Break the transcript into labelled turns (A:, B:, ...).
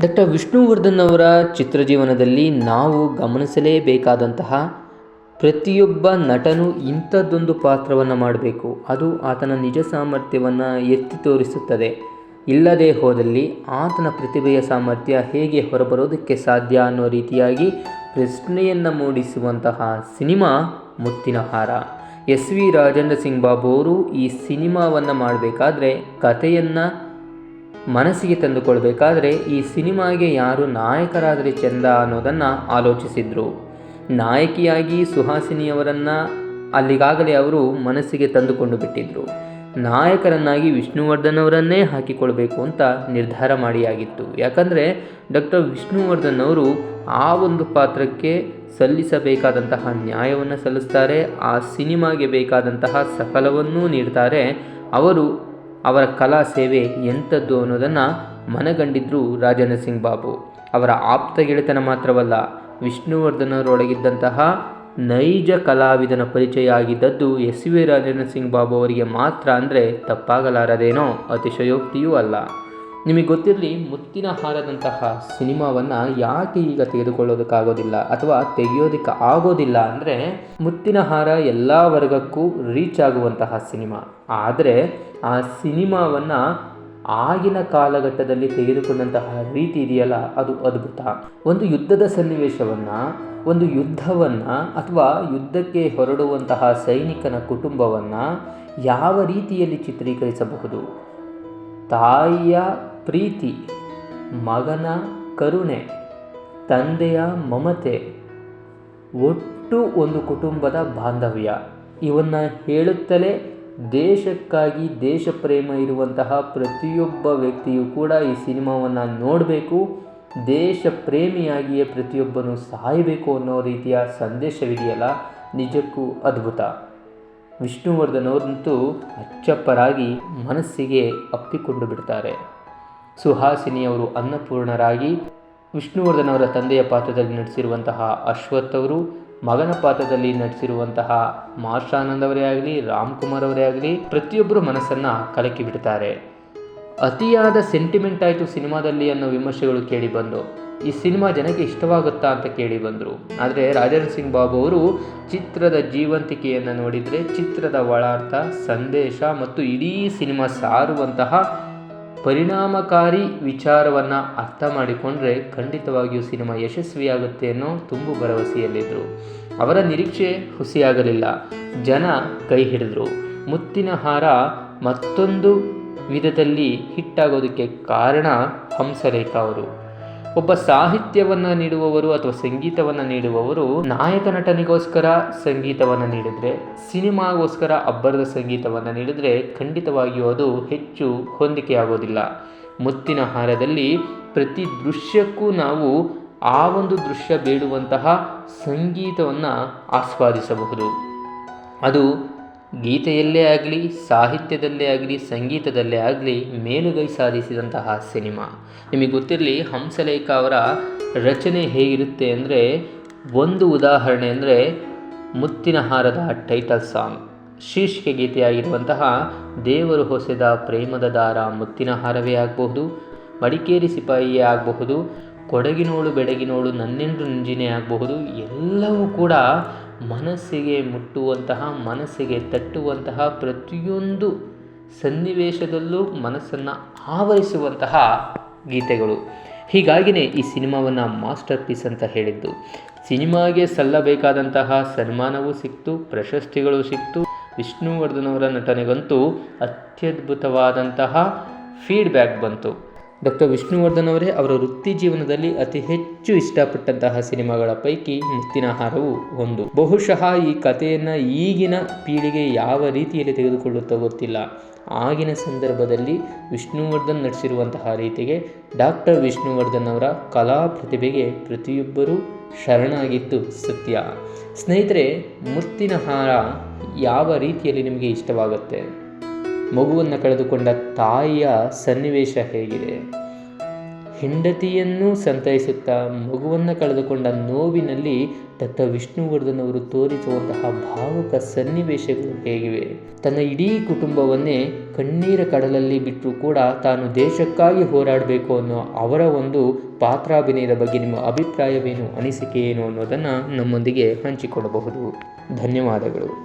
A: Doctor Vishnuvardhan ಅವರ ಚಿತ್ರಜೀವನದಲ್ಲಿ ನಾವು ಗಮನಿಸಲೇಬೇಕಾದಂತಹ ಪ್ರತಿಯೊಬ್ಬ ನಟನು ಇಂಥದ್ದೊಂದು ಪಾತ್ರವನ್ನು ಮಾಡಬೇಕು. ಅದು ಆತನ ನಿಜ ಸಾಮರ್ಥ್ಯವನ್ನು ಎತ್ತಿ ತೋರಿಸುತ್ತದೆ. ಇಲ್ಲದೆ ಹೋದಲ್ಲಿ ಆತನ ಪ್ರತಿಭೆಯ ಸಾಮರ್ಥ್ಯ ಹೇಗೆ ಹೊರಬರೋದಕ್ಕೆ ಸಾಧ್ಯ ಅನ್ನೋ ರೀತಿಯಾಗಿ ಪ್ರಶ್ನೆಯನ್ನು ಮೂಡಿಸುವಂತಹ cinema Muthina Haara. S V Rajendra Singh Babu ಅವರು ಈ ಸಿನಿಮಾವನ್ನು ಮಾಡಬೇಕಾದ್ರೆ ಕಥೆಯನ್ನು ಮನಸ್ಸಿಗೆ ತಂದುಕೊಳ್ಬೇಕಾದ್ರೆ ಈ ಸಿನಿಮಾಗೆ ಯಾರು ನಾಯಕರಾದರೆ ಚೆಂದ ಅನ್ನೋದನ್ನು ಆಲೋಚಿಸಿದ್ರು. ನಾಯಕಿಯಾಗಿ ಸುಹಾಸಿನಿಯವರನ್ನು ಅಲ್ಲಿಗಾಗಲೇ ಅವರು ಮನಸ್ಸಿಗೆ ತಂದುಕೊಂಡು ಬಿಟ್ಟಿದ್ದರು ನಾಯಕರನ್ನಾಗಿ ವಿಷ್ಣುವರ್ಧನ್ ಅವರನ್ನೇ ಹಾಕಿಕೊಳ್ಬೇಕು ಅಂತ ನಿರ್ಧಾರ ಮಾಡಿಯಾಗಿತ್ತು. ಯಾಕಂದರೆ ಡಾಕ್ಟರ್ ವಿಷ್ಣುವರ್ಧನ್ ಅವರು ಆ ಒಂದು ಪಾತ್ರಕ್ಕೆ ಸಲ್ಲಿಸಬೇಕಾದಂತಹ ನ್ಯಾಯವನ್ನು ಸಲ್ಲಿಸ್ತಾರೆ, ಆ ಸಿನಿಮಾಗೆ ಬೇಕಾದಂತಹ ಸಫಲವನ್ನೂ ನೀಡ್ತಾರೆ. ಅವರು ಅವರ ಕಲಾ ಸೇವೆ ಎಂಥದ್ದು ಅನ್ನೋದನ್ನು ಮನಗಂಡಿದ್ರು ರಾಜೇಂದ್ರ ಸಿಂಗ್ ಬಾಬು. ಅವರ ಆಪ್ತ ಗೆಳೆತನ ಮಾತ್ರವಲ್ಲ, ವಿಷ್ಣುವರ್ಧನರೊಳಗಿದ್ದಂತಹ ನೈಜ ಕಲಾವಿದನ ಪರಿಚಯ ಆಗಿದ್ದದ್ದು ಎಸ್ ವಿ ರಾಜೇಂದ್ರ ಸಿಂಗ್ ಬಾಬು ಅವರಿಗೆ ಮಾತ್ರ ಅಂದರೆ ತಪ್ಪಾಗಲಾರದೇನೋ ಅತಿಶಯೋಕ್ತಿಯೂ ಅಲ್ಲ. ನಿಮಗೆ ಗೊತ್ತಿರಲಿ, ಮುತ್ತಿನ ಹಾರದಂತಹ ಸಿನಿಮಾವನ್ನು ಯಾಕೆ ಈಗ ತೆಗೆದುಕೊಳ್ಳೋದಕ್ಕಾಗೋದಿಲ್ಲ ಅಥವಾ ತೆಗೆಯೋದಕ್ಕೆ ಆಗೋದಿಲ್ಲ ಅಂದರೆ ಮುತ್ತಿನ ಹಾರ ಎಲ್ಲ ವರ್ಗಕ್ಕೂ ರೀಚ್ ಆಗುವಂತಹ ಸಿನಿಮಾ. ಆದರೆ ಆ ಸಿನಿಮಾವನ್ನು ಆಗಿನ ಕಾಲಘಟ್ಟದಲ್ಲಿ ತೆಗೆದುಕೊಂಡಂತಹ ರೀತಿ ಇದೆಯಲ್ಲ, ಅದು ಅದ್ಭುತ. ಒಂದು ಯುದ್ಧದ ಸನ್ನಿವೇಶವನ್ನು, ಒಂದು ಯುದ್ಧವನ್ನು ಅಥವಾ ಯುದ್ಧಕ್ಕೆ ಹೊರಡುವಂತಹ ಸೈನಿಕನ ಕುಟುಂಬವನ್ನು ಯಾವ ರೀತಿಯಲ್ಲಿ ಚಿತ್ರೀಕರಿಸಬಹುದು? ತಾಯಿಯ ಪ್ರೀತಿ, ಮಗನ ಕರುಣೆ, ತಂದೆಯ ಮಮತೆ, ಒಟ್ಟು ಒಂದು ಕುಟುಂಬದ ಬಾಂಧವ್ಯ. ಇವನ್ನು ಹೇಳುತ್ತಲೇ ದೇಶಕ್ಕಾಗಿ ದೇಶ ಪ್ರೇಮ ಇರುವಂತಹ ಪ್ರತಿಯೊಬ್ಬ ವ್ಯಕ್ತಿಯು ಕೂಡ ಈ ಸಿನಿಮಾವನ್ನು ನೋಡಬೇಕು ದೇಶ ಪ್ರೇಮಿಯಾಗಿಯೇ ಪ್ರತಿಯೊಬ್ಬನು ಸಾಯಬೇಕು ಅನ್ನೋ ರೀತಿಯ ಸಂದೇಶವಿದೆಯಲ್ಲ, ನಿಜಕ್ಕೂ ಅದ್ಭುತ. ವಿಷ್ಣುವರ್ಧನ್ ಅವರಂತೂ ಅಚ್ಚಪ್ಪರಾಗಿ ಮನಸ್ಸಿಗೆ ಅಪ್ಪಿಕೊಂಡು ಬಿಡ್ತಾರೆ. ಸುಹಾಸಿನಿಯವರು ಅನ್ನಪೂರ್ಣರಾಗಿ ವಿಷ್ಣುವರ್ಧನ್ ಅವರ ತಂದೆಯ ಪಾತ್ರದಲ್ಲಿ ನಟಿಸಿರುವಂತಹ ಅಶ್ವಥ್ ಅವರು, ಮಗನ ಪಾತ್ರದಲ್ಲಿ ನಟಿಸಿರುವಂತಹ ಮಾರ್ಷಾನಂದ್ ಅವರೇ ಆಗಲಿ, ರಾಮ್ಕುಮಾರ್ ಅವರೇ ಆಗಲಿ ಪ್ರತಿಯೊಬ್ಬರು ಮನಸ್ಸನ್ನು ಕಲಕಿ ಬಿಡ್ತಾರೆ. ಅತಿಯಾದ ಸೆಂಟಿಮೆಂಟ್ ಆಯಿತು ಸಿನಿಮಾದಲ್ಲಿ ಅನ್ನೋ ವಿಮರ್ಶೆಗಳು ಕೇಳಿ ಬಂದು, ಈ ಸಿನಿಮಾ ಜನಕ್ಕೆ ಇಷ್ಟವಾಗುತ್ತಾ ಅಂತ ಕೇಳಿ ಬಂದರು. ಆದರೆ ರಾಜೇಂದ್ರ ಸಿಂಗ್ ಬಾಬು ಅವರು ಚಿತ್ರದ ಜೀವಂತಿಕೆಯನ್ನು ನೋಡಿದರೆ ಚಿತ್ರದ ಒಳಾರ್ಥ, ಸಂದೇಶ ಮತ್ತು ಇಡೀ ಸಿನಿಮಾ ಸಾರುವಂತಹ ಪರಿಣಾಮಕಾರಿ ವಿಚಾರವನ್ನು ಅರ್ಥ ಮಾಡಿಕೊಂಡ್ರೆ ಖಂಡಿತವಾಗಿಯೂ ಸಿನಿಮಾ ಯಶಸ್ವಿಯಾಗುತ್ತೆ ಅನ್ನೋ ತುಂಬು ಭರವಸೆಯಲ್ಲಿದ್ದರು ಅವರ ನಿರೀಕ್ಷೆ ಹುಸಿಯಾಗಲಿಲ್ಲ. ಜನ ಕೈ ಹಿಡಿದ್ರು. ಮುತ್ತಿನ ಹಾರ ಮತ್ತೊಂದು ವಿಧದಲ್ಲಿ ಹಿಟ್ಟಾಗೋದಕ್ಕೆ ಕಾರಣ ಹಂಸಲೇಖ ಅವರು. ಒಬ್ಬ ಸಾಹಿತ್ಯವನ್ನು ನೀಡುವವರು ಅಥವಾ ಸಂಗೀತವನ್ನು ನೀಡುವವರು ನಾಯಕ ನಟನಿಗೋಸ್ಕರ ಸಂಗೀತವನ್ನು ನೀಡಿದರೆ, ಸಿನಿಮಾಗೋಸ್ಕರ ಅಬ್ಬರದ ಸಂಗೀತವನ್ನು ನೀಡಿದರೆ ಖಂಡಿತವಾಗಿಯೂ ಅದು ಹೆಚ್ಚು ಹೊಂದಿಕೆಯಾಗೋದಿಲ್ಲ. ಮುತ್ತಿನ ಹಾರದಲ್ಲಿ ಪ್ರತಿ ದೃಶ್ಯಕ್ಕೂ ನಾವು ಆ ಒಂದು ದೃಶ್ಯ ಬೇಡುವಂತಹ ಸಂಗೀತವನ್ನು ಆಸ್ವಾದಿಸಬಹುದು. ಅದು ಗೀತೆಯಲ್ಲೇ ಆಗಲಿ, ಸಾಹಿತ್ಯದಲ್ಲೇ ಆಗಲಿ, ಸಂಗೀತದಲ್ಲೇ ಆಗಲಿ ಮೇಲುಗೈ ಸಾಧಿಸಿದಂತಹ ಸಿನಿಮಾ. ನಿಮಗೆ ಗೊತ್ತಿರಲಿ, ಹಂಸಲೇಖ ಅವರ ರಚನೆ ಹೇಗಿರುತ್ತೆ ಅಂದರೆ, ಒಂದು ಉದಾಹರಣೆ ಅಂದರೆ ಮುತ್ತಿನ ಹಾರದ ಟೈಟಲ್ ಸಾಂಗ್. ಶೀರ್ಷಿಕೆ ಗೀತೆಯಾಗಿರುವಂತಹ ದೇವರು ಹೊಸೆದ ಪ್ರೇಮದ ದಾರ ಮುತ್ತಿನ ಹಾರವೇ ಆಗಬಹುದು, ಮಡಿಕೇರಿ ಸಿಪಾಯಿಯೇ ಆಗಬಹುದು, ಕೊಡಗಿನೋಳು, ಬೆಡಗಿನೋಳು ನನ್ನೆಂದು ನಂಜಿನೇ ಆಗಬಹುದು, ಎಲ್ಲವೂ ಕೂಡ ಮನಸ್ಸಿಗೆ ಮುಟ್ಟುವಂತಹ, ಮನಸ್ಸಿಗೆ ತಟ್ಟುವಂತಹ ಪ್ರತಿಯೊಂದು ಸನ್ನಿವೇಶದಲ್ಲೂ ಮನಸ್ಸನ್ನು ಆವರಿಸುವಂತಹ ಗೀತೆಗಳು. ಹೀಗಾಗಿಯೇ ಈ ಸಿನಿಮಾವನ್ನು ಮಾಸ್ಟರ್ ಪೀಸ್ ಅಂತ ಹೇಳಿದ್ದು. ಸಿನಿಮಾಗೆ ಸಲ್ಲಬೇಕಾದಂತಹ ಸನ್ಮಾನವೂ ಸಿಕ್ತು, ಪ್ರಶಸ್ತಿಗಳು ಸಿಕ್ತು. ವಿಷ್ಣುವರ್ಧನ್ ಅವರ ನಟನೆಗಂತೂ ಅತ್ಯದ್ಭುತವಾದಂತಹ ಫೀಡ್ಬ್ಯಾಕ್ ಬಂತು. ಡಾಕ್ಟರ್ ವಿಷ್ಣುವರ್ಧನ್ ಅವರೇ ಅವರ ವೃತ್ತಿ ಜೀವನದಲ್ಲಿ ಅತಿ ಹೆಚ್ಚು ಇಷ್ಟಪಟ್ಟಂತಹ ಸಿನಿಮಾಗಳ ಪೈಕಿ ಮುತ್ತಿನ ಹಾರವು ಒಂದು. ಬಹುಶಃ ಈ ಕಥೆಯನ್ನು ಈಗಿನ ಪೀಳಿಗೆ ಯಾವ ರೀತಿಯಲ್ಲಿ ತೆಗೆದುಕೊಳ್ಳುತ್ತೋ ಗೊತ್ತಿಲ್ಲ. ಆಗಿನ ಸಂದರ್ಭದಲ್ಲಿ ವಿಷ್ಣುವರ್ಧನ್ ನಡೆಸಿರುವಂತಹ ರೀತಿಗೆ ಡಾಕ್ಟರ್ ವಿಷ್ಣುವರ್ಧನ್ ಅವರ ಕಲಾ ಪ್ರತಿಭೆಗೆ ಪ್ರತಿಯೊಬ್ಬರೂ ಶರಣಾಗಿದ್ದು ಸತ್ಯ. ಸ್ನೇಹಿತರೆ, ಮುತ್ತಿನ ಹಾರ ಯಾವ ರೀತಿಯಲ್ಲಿ ನಿಮಗೆ ಇಷ್ಟವಾಗುತ್ತೆ? ಮಗುವನ್ನು ಕಳೆದುಕೊಂಡ ತಾಯಿಯ ಸನ್ನಿವೇಶ ಹೇಗಿದೆ. ಹೆಂಡತಿಯನ್ನು ಸಂತೈಸುತ್ತಾ ಮಗುವನ್ನು ಕಳೆದುಕೊಂಡ ನೋವಿನಲ್ಲಿ ದತ್ತ ವಿಷ್ಣುವರ್ಧನ್ ಅವರು ತೋರಿಸುವಂತಹ ಭಾವುಕ ಸನ್ನಿವೇಶಗಳು ಹೇಗಿವೆ. ತನ್ನ ಇಡೀ ಕುಟುಂಬವನ್ನೇ ಕಣ್ಣೀರ ಕಡಲಲ್ಲಿ ಬಿಟ್ಟರೂ ಕೂಡ ತಾನು ದೇಶಕ್ಕಾಗಿ ಹೋರಾಡಬೇಕು ಅನ್ನೋ ಅವರ ಒಂದು ಪಾತ್ರಾಭಿನಯದ ಬಗ್ಗೆ ನಿಮ್ಮ ಅಭಿಪ್ರಾಯವೇನು, ಅನಿಸಿಕೆ ಏನು ಅನ್ನೋದನ್ನು ನಮ್ಮೊಂದಿಗೆ ಹಂಚಿಕೊಳ್ಳಬಹುದು. ಧನ್ಯವಾದಗಳು.